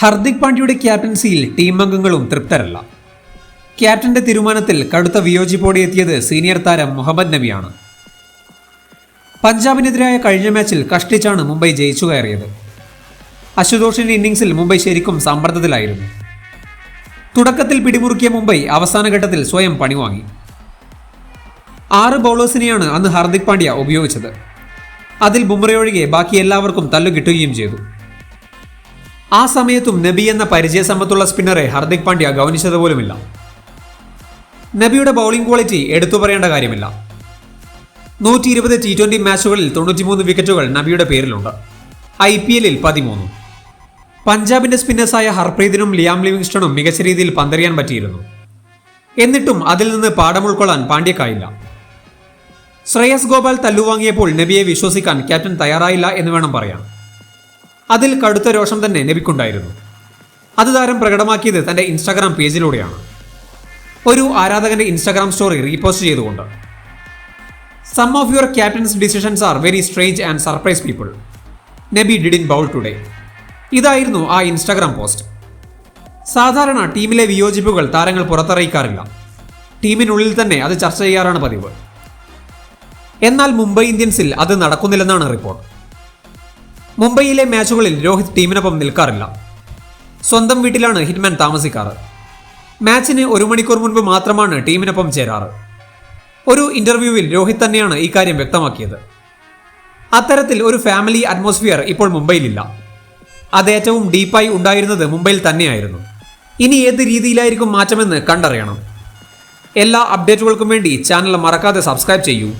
Hardik പാണ്ഡ്യയുടെ ക്യാപ്റ്റൻസിയിൽ team അംഗങ്ങളും തൃപ്തരല്ല. ക്യാപ്റ്റന്റെ തീരുമാനത്തിൽ കടുത്ത വിയോജിപ്പോടെ എത്തിയത് സീനിയർ താരം മുഹമ്മദ് നബിയാണ്. പഞ്ചാബിനെതിരായ കഴിഞ്ഞ മാച്ചിൽ കഷ്ടിച്ചാണ് മുംബൈ ജയിച്ചു കയറിയത്. അശുതോഷിന്റെ ഇന്നിംഗ്സിൽ മുംബൈ ശരിക്കും സമ്മർദ്ദത്തിലായിരുന്നു. തുടക്കത്തിൽ പിടിമുറുക്കിയ മുംബൈ അവസാന ഘട്ടത്തിൽ സ്വയം പണിവാങ്ങി. ആറ് ബൗളേഴ്സിനെയാണ് അന്ന് ഹാർദിക് പാണ്ഡ്യ ഉപയോഗിച്ചത്. അതിൽ ബുംറയൊഴികെ ബാക്കി എല്ലാവർക്കും തല്ലു കിട്ടുകയും ചെയ്തു. ആ സമയത്തും നബി എന്ന പരിചയ സമ്പത്തുള്ള സ്പിന്നറെ ഹർദിക് പാണ്ഡ്യ ഗൗനിച്ചതുപോലുമില്ല. നബിയുടെ ബൗളിംഗ് ക്വാളിറ്റി എടുത്തു പറയേണ്ട കാര്യമില്ല. നൂറ്റി ഇരുപത് ടി ട്വന്റി മാച്ചുകളിൽ തൊണ്ണൂറ്റിമൂന്ന് വിക്കറ്റുകൾ നബിയുടെ പേരിലുണ്ട്. ഐ പി എല്ലിൽ പതിമൂന്ന്. പഞ്ചാബിന്റെ സ്പിന്നേഴ്സായ ഹർപ്രീതിനും ലിയാം ലിവിങ്സ്റ്റണും മികച്ച രീതിയിൽ പന്തറിയാൻ പറ്റിയിരുന്നു. എന്നിട്ടും അതിൽ നിന്ന് പാഠം ഉൾക്കൊള്ളാൻ പാണ്ഡ്യക്കായില്ല. ശ്രേയസ് ഗോപാൽ തല്ലുവാങ്ങിയപ്പോൾ നബിയെ വിശ്വസിക്കാൻ ക്യാപ്റ്റൻ തയ്യാറായില്ല എന്ന് വേണം പറയാൻ. അതിൽ കടുത്ത രോഷം തന്നെ നബിക്കുണ്ടായിരുന്നു. അത് താരം പ്രകടമാക്കിയത് തന്റെ ഇൻസ്റ്റാഗ്രാം പേജിലൂടെയാണ്. ഒരു ആരാധകന്റെ ഇൻസ്റ്റാഗ്രാം സ്റ്റോറി റീപോസ്റ്റ് ചെയ്തുകൊണ്ട്. Some of your captain's decisions are very strange and surprise people Nabi did in bowl today ഇതായിരുന്നു ആ ഇൻസ്റ്റാഗ്രാം പോസ്റ്റ്. സാധാരണ ടീമിലെ വിയോജിപ്പുകൾ താരങ്ങൾ പുറത്തറിയിക്കാറില്ല. ടീമിനുള്ളിൽ തന്നെ അത് ചർച്ച ചെയ്യാറാണ് പതിവ്. എന്നാൽ മുംബൈ ഇന്ത്യൻസിൽ അത് നടക്കുന്നില്ലെന്നാണ് റിപ്പോർട്ട്. മുംബൈയിലെ മാച്ചുകളിൽ രോഹിത് ടീമിനൊപ്പം നിൽക്കാറില്ല. സ്വന്തം വീട്ടിലാണ് ഹിറ്റ്മാൻ താമസിക്കാറ്. മാച്ചിന് ഒരു മണിക്കൂർ മുൻപ് മാത്രമാണ് ടീമിനൊപ്പം ചേരാറ്. ഒരു ഇന്റർവ്യൂവിൽ രോഹിത് തന്നെയാണ് ഇക്കാര്യം വ്യക്തമാക്കിയത്. അത്തരത്തിൽ ഒരു ഫാമിലി അറ്റ്മോസ്ഫിയർ ഇപ്പോൾ മുംബൈയിലില്ല. അത് ഏറ്റവും ഡീപ്പായി ഉണ്ടായിരുന്നത് മുംബൈയിൽ തന്നെയായിരുന്നു. ഇനി ഏത് രീതിയിലായിരിക്കും മാറ്റമെന്ന് കണ്ടറിയണം. എല്ലാ അപ്ഡേറ്റുകൾക്കും വേണ്ടി ചാനൽ മറക്കാതെ സബ്സ്ക്രൈബ് ചെയ്യൂ.